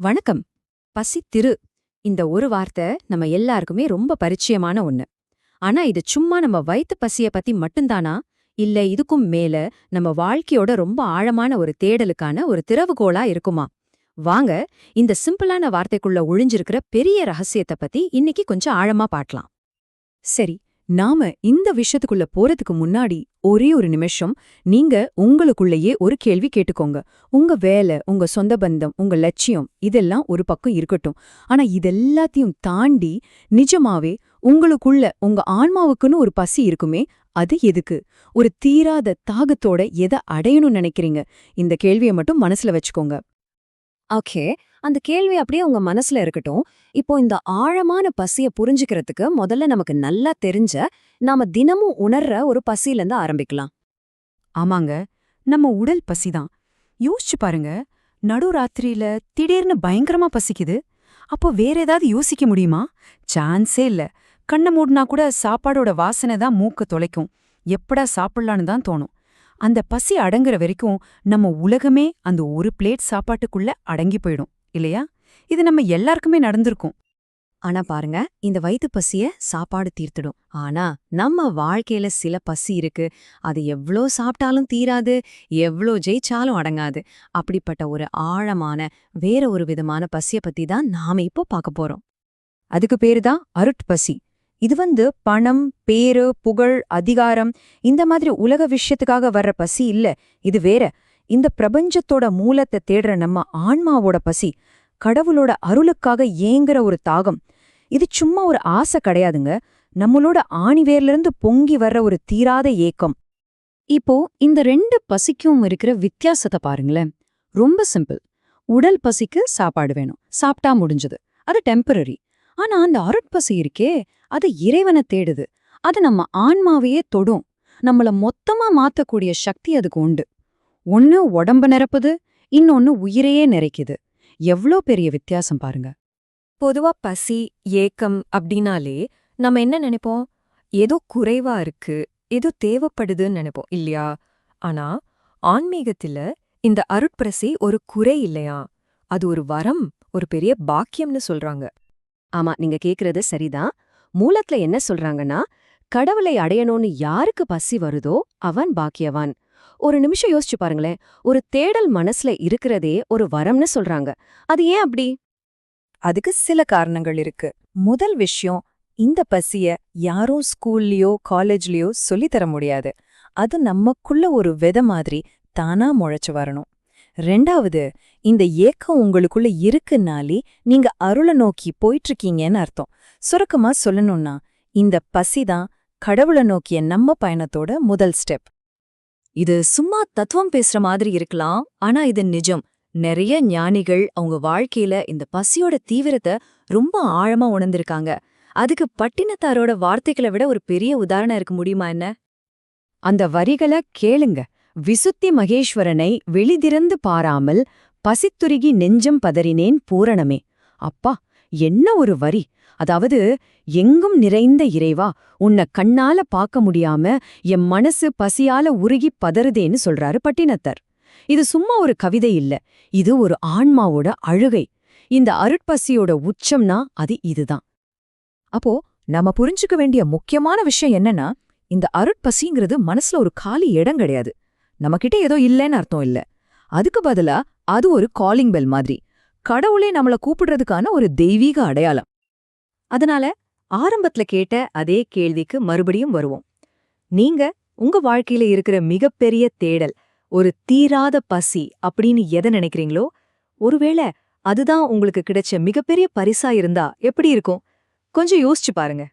வணக்கம். பசித்திரு. இந்த ஒரு வார்த்தை நம்ம எல்லாருக்குமே ரொம்ப பரிச்சயமான ஒண்ணு. ஆனா இது சும்மா நம்ம வயிற்று பசிய பத்தி மட்டும்தானா? இல்ல இதுக்கும் மேல நம்ம வாழ்க்கையோட ரொம்ப ஆழமான ஒரு தேடலுக்கான ஒரு திறவுகோலா இருக்குமா? வாங்க இந்த சிம்பிளான வார்த்தைக்குள்ள ஒழிஞ்சிருக்கிற பெரிய ரகசியத்தை பத்தி இன்னைக்கு கொஞ்சம் ஆழமா பாட்டலாம் சரி நாம இந்த விஷயத்துக்குள்ள போறதுக்கு முன்னாடி ஒரே ஒரு நிமிஷம் நீங்க உங்களுக்குள்ளேயே ஒரு கேள்வி கேட்டுக்கோங்க. உங்க வேலை உங்க சொந்த பந்தம் உங்க லட்சியம் இதெல்லாம் ஒரு பக்கம் இருக்கட்டும். ஆனா இதெல்லாத்தையும் தாண்டி நிஜமாவே உங்களுக்குள்ள உங்க ஆன்மாவுக்குன்னு ஒரு பசி இருக்குமே அது எதுக்கு? ஒரு தீராத தாகத்தோட எதை அடையணும்னு நினைக்கிறீங்க? இந்த கேள்வியை மட்டும் மனசுல வச்சுக்கோங்க. ஓகே அந்த கேள்வி அப்படியே உங்க மனசுல இருக்கட்டும். இப்போ இந்த ஆழமான பசிய புரிஞ்சுக்கிறதுக்கு முதல்ல நமக்கு நல்லா தெரிஞ்ச நாம தினமும் உணர்ற ஒரு பசியிலேருந்து ஆரம்பிக்கலாம். ஆமாங்க. நம்ம உடல் பசிதான். யோசிச்சு பாருங்க. நடுராத்திரியில திடீர்னு பயங்கரமா பசிக்குது. அப்போ வேற ஏதாவது யோசிக்க முடியுமா? சான்ஸே இல்ல. கண்ணை மூடினா கூட சாப்பாடோட வாசனை தான் மூக்க தொலைக்கும். எப்படா சாப்பிடலான்னு தான் தோணும். அந்த பசி அடங்குற வரைக்கும் நம்ம உலகமே அந்த ஒரு பிளேட் சாப்பாட்டுக்குள்ள அடங்கி போயிடும் இல்லையா? இது நம்ம எல்லாருக்குமே நடந்திருக்கும். ஆனா பாருங்க இந்த வயிற்று பசிய சாப்பாடு தீர்த்துடும். ஆனா நம்ம வாழ்க்கையில சில பசி இருக்கு. அது எவ்ளோ சாப்பிட்டாலும் தீராது எவ்ளோ ஜெயிச்சாலும் அடங்காது. அப்படிப்பட்ட ஒரு ஆழமான வேற ஒரு விதமான பசிய பத்தி தான் நாம இப்போ பார்க்க போறோம். அதுக்கு பேரு தான் அருட்பசி. இது வந்து பணம் பேரு புகழ் அதிகாரம் இந்த மாதிரி உலக விஷயத்துக்காக வர்ற பசி இல்ல. இது வேற. இந்த பிரபஞ்சத்தோட மூலத்தை தேடுற நம்ம ஆன்மாவோட பசி கடவுளோட அருளுக்காக ஏங்குற ஒரு தாகம். இது சும்மா ஒரு ஆசை கிடையாதுங்க. நம்மளோட ஆணிவேர்லிருந்து பொங்கி வர்ற ஒரு தீராத ஏக்கம். இப்போ இந்த ரெண்டு பசிக்கும் இருக்கிற வித்தியாசத்தை பாருங்களேன். ரொம்ப சிம்பிள். உடல் பசிக்கு சாப்பாடு வேணும். சாப்பிட்டா முடிஞ்சது. அது டெம்பரரி. ஆனா அந்த அருட்பசி இருக்கே அது இறைவனை தேடுது. அது நம்ம ஆன்மாவையே தொடும். நம்மள மொத்தமா மாத்தக்கூடிய சக்தி அதுக்கு உண்டு. ஒன்னு உடம்ப நிரப்புது இன்னொன்னு உயிரையே நிறைக்குது. எவ்ளோ பெரிய வித்தியாசம் பாருங்க. பொதுவா பசி ஏக்கம் அப்படின்னாலே நம்ம என்ன நினைப்போம்? ஏதோ குறைவா இருக்கு ஏதோ தேவைப்படுதுன்னு நினைப்போம் இல்லையா? ஆனா ஆன்மீகத்துல இந்த அருட்பிரசி ஒரு குறை இல்லையா? அது ஒரு வரம் ஒரு பெரிய பாக்கியம்னு சொல்றாங்க. ஆமா நீங்க கேக்குறது சரிதான். மூலத்துல என்ன சொல்றாங்கன்னா கடவுளை அடையணும்னு யாருக்கு பசி வருதோ அவன் பாக்கியவான். ஒரு நிமிஷம் யோசிச்சு பாருங்களேன் ஒரு தேடல் மனசுல இருக்கிறதே ஒரு வரம்னு சொல்றாங்க. அது ஏன் அப்படி? அதுக்கு சில காரணங்கள் இருக்கு. முதல் விஷயம் இந்த பசிய யாரும் ஸ்கூல்லயோ காலேஜ்லயோ சொல்லித்தர முடியாது. அது நமக்குள்ள ஒரு வித மாதிரி தானா முளைச்சு வரணும். ரெண்டாவது இந்த ஏக்கம் உங்களுக்குள்ள இருக்குன்னாலே நீங்க அருளை நோக்கி போயிட்டுருக்கீங்கன்னு அர்த்தம். சுருக்கமா சொல்லணும்னா இந்த பசிதான் கடவுளை நோக்கிய நம்ம பயணத்தோட முதல் ஸ்டெப். இது சும்மா தத்துவம் பேசுற மாதிரி இருக்கலாம் ஆனா இது நிஜம். நிறைய ஞானிகள் அவங்க வாழ்க்கையில இந்த பசியோட தீவிரத்தை ரொம்ப ஆழமா உணர்ந்திருக்காங்க. அதுக்கு பட்டினத்தாரோட வார்த்தைகளை விட ஒரு பெரிய உதாரணம் இருக்க முடியுமா என்ன? அந்த வரிகளை கேளுங்க. விசுத்தி மகேஸ்வரனை வெளிதிறந்து பாராமல் பசித்துருகி நெஞ்சம் பதறினேன் பூரணமே. அப்பா என்ன ஒரு வரி. அதாவது எங்கும் நிறைந்த இறைவா உன்னை கண்ணால பார்க்க முடியாம என் மனசு பசியால உருகி பதறுதேன்னு சொல்றாரு பட்டினத்தர். இது சும்மா ஒரு கவிதை இல்ல. இது ஒரு ஆன்மாவோட அழுகை. இந்த அருட்பசியோட உச்சம்னா அது இதுதான். அப்போ நம்ம புரிஞ்சுக்க வேண்டிய முக்கியமான விஷயம் என்னன்னா இந்த அருட்பசிங்கிறது மனசுல ஒரு காலி இடம் கிடையாது. நம்மகிட்ட ஏதோ இல்லைன்னு அர்த்தம் இல்ல. அதுக்கு பதிலா அது ஒரு காலிங் பெல் மாதிரி. கடவுளே நம்மள கூப்பிடுறதுக்கான ஒரு தெய்வீக அடையாளம். அதனால ஆரம்பத்துல கேட்ட அதே கேள்விக்கு மறுபடியும் வருவோம். நீங்க உங்க வாழ்க்கையில இருக்கிற மிகப்பெரிய தேடல் ஒரு தீராத பசி அப்படின்னு எதை நினைக்கிறீங்களோ ஒருவேளை அதுதான் உங்களுக்கு கிடைச்ச மிகப்பெரிய பரிசா இருந்தா எப்படி இருக்கும்? கொஞ்சம் யோசிச்சு பாருங்க.